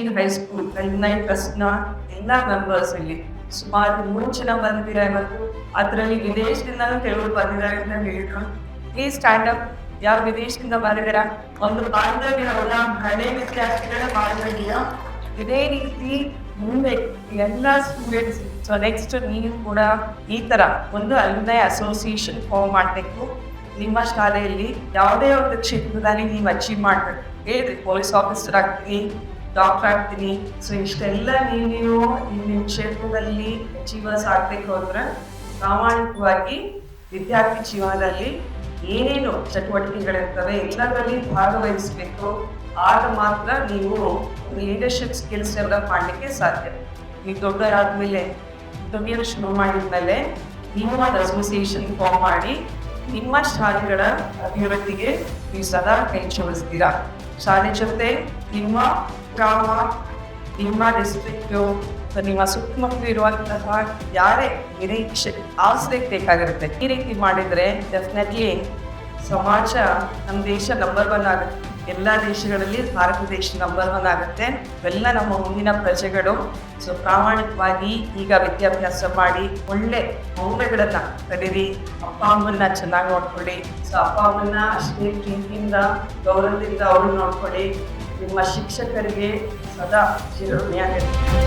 ರಾಮ್ಶೀಲ್ high school ಕಲ್ನೈ ಟ್ರಸ್ಟ್ನ ಎಲ್ಲ members ಇಲ್ಲಿ ಸುಮಾರು ಮೂರು ಜನ ಬಂದಿದ್ದಾರೆ ಮತ್ತು ಅದರಲ್ಲಿ ವಿದೇಶದಿಂದಲೂ ಕೆಲವರು ಬಂದಿದ್ದಾರೆ ಅಂತ ಹೇಳಿದ್ರು. ಈ ಅಪ್ ಯಾವ ವಿದೇಶದಿಂದ ಬಂದಿದ್ದೀರಾ? ಒಂದು ಬಾಂಧವ್ಯವನ್ನ ಹಳೆ ವಿದ್ಯಾರ್ಥಿಗಳ ಬಾಂಧವ್ಯ. ಇದೇ ರೀತಿ ಮುಂದೆ ಎಲ್ಲ ಸ್ಟೂಡೆಂಟ್ಸ್ ಸೊ ನೆಕ್ಸ್ಟ್ ನೀವು ಕೂಡ ಈ ಥರ ಒಂದು ಅಲ್ಮನೈ ಅಸೋಸಿಯೇಷನ್ ಫಾರ್ಮ್ ಮಾಡಬೇಕು. ನಿಮ್ಮ ಶಾಲೆಯಲ್ಲಿ ಯಾವುದೇ ಒಂದು ಕ್ಷೇತ್ರದಲ್ಲಿ ನೀವು ಅಚೀವ್ ಮಾಡಬೇಕು. ಹೇಳ್ರಿ ಪೊಲೀಸ್ ಆಫೀಸರ್ ಆಗ್ತೀನಿ ಡಾಕ್ಟರ್ ಆಗ್ತೀನಿ ಸೊ ಇಷ್ಟೆಲ್ಲ ನೀವು ನಿಮ್ಮ ಕ್ಷೇತ್ರದಲ್ಲಿ ಜೀವ ಆಗಬೇಕು ಅಂದ್ರೆ ಪ್ರಾಮಾಣಿಕವಾಗಿ ವಿದ್ಯಾರ್ಥಿ ಜೀವನದಲ್ಲಿ ಏನೇನು ಚಟುವಟಿಕೆಗಳಿರ್ತವೆ ಎಲ್ಲದರಲ್ಲಿ ಭಾಗವಹಿಸಬೇಕು. ಆಗ ಮಾತ್ರ ನೀವು ಲೀಡರ್ಶಿಪ್ ಸ್ಕಿಲ್ಸ್ ಡೆವಲಪ್ ಮಾಡಲಿಕ್ಕೆ ಸಾಧ್ಯ. ನೀವು ದೊಡ್ಡವರಾದ್ಮೇಲೆ ದೊಡ್ಡ ಶುರು ಮಾಡಿದ್ಮೇಲೆ ನಿಮ್ಮ ಅಸೋಸಿಯೇಷನ್ ಫಾರ್ಮ್ ಮಾಡಿ, ನಿಮ್ಮ ಶಾಲೆಗಳ ಅಭಿವೃದ್ಧಿಗೆ ನೀವು ಸದಾ ಕೈ ಜೋಡಿಸ್ತೀರಾ ಶಾಲೆ ನಿಮ್ಮ ಗ್ರಾಮ ನಿಮ್ಮ ಡಿಸ್ಟ್ರಿಕ್ಟು ನಿಮ್ಮ ಸುತ್ತಮುತ್ತಲು ಇರುವಂತಹ ಯಾರೇ ನಿರೀಕ್ಷೆ, ಆಸರೆ ಬೇಕಾಗಿರುತ್ತೆ. ಈ ರೀತಿ ಮಾಡಿದರೆ ಡೆಫಿನೆಟ್ಲಿ ಸಮಾಜ ನಮ್ಮ ದೇಶ ನಂಬರ್ ಒನ್ ಆಗುತ್ತೆ. ಎಲ್ಲ ದೇಶಗಳಲ್ಲಿ ಭಾರತ ದೇಶ ನಂಬರ್ ಒನ್ ಆಗುತ್ತೆ. ಇವೆಲ್ಲ ನಮ್ಮ ಮುಂದಿನ ಪ್ರಜೆಗಳು. ಸೊ ಪ್ರಾಮಾಣಿಕವಾಗಿ ಈಗ ವಿದ್ಯಾಭ್ಯಾಸ ಮಾಡಿ ಒಳ್ಳೆ ಮೌಲ್ಯಗಳನ್ನ ಕಲೀರಿ. ಅಪ್ಪ, ಅಮ್ಮನ್ನ ಚೆನ್ನಾಗಿ ನೋಡ್ಕೊಳ್ಳಿ. ಸೊ ಅಪ್ಪ, ಅಮ್ಮನ್ನ ಅಷ್ಟೇ ಪ್ರೀತಿಯಿಂದ, ಗೌರವದಿಂದ ಅವ್ರನ್ನ ನೋಡ್ಕೊಳ್ಳಿ. ನಿಮ್ಮ ಶಿಕ್ಷಕರಿಗೆ ಸದಾ ಚಿರಋಣಿಯಾಗಿರ್ತೀವಿ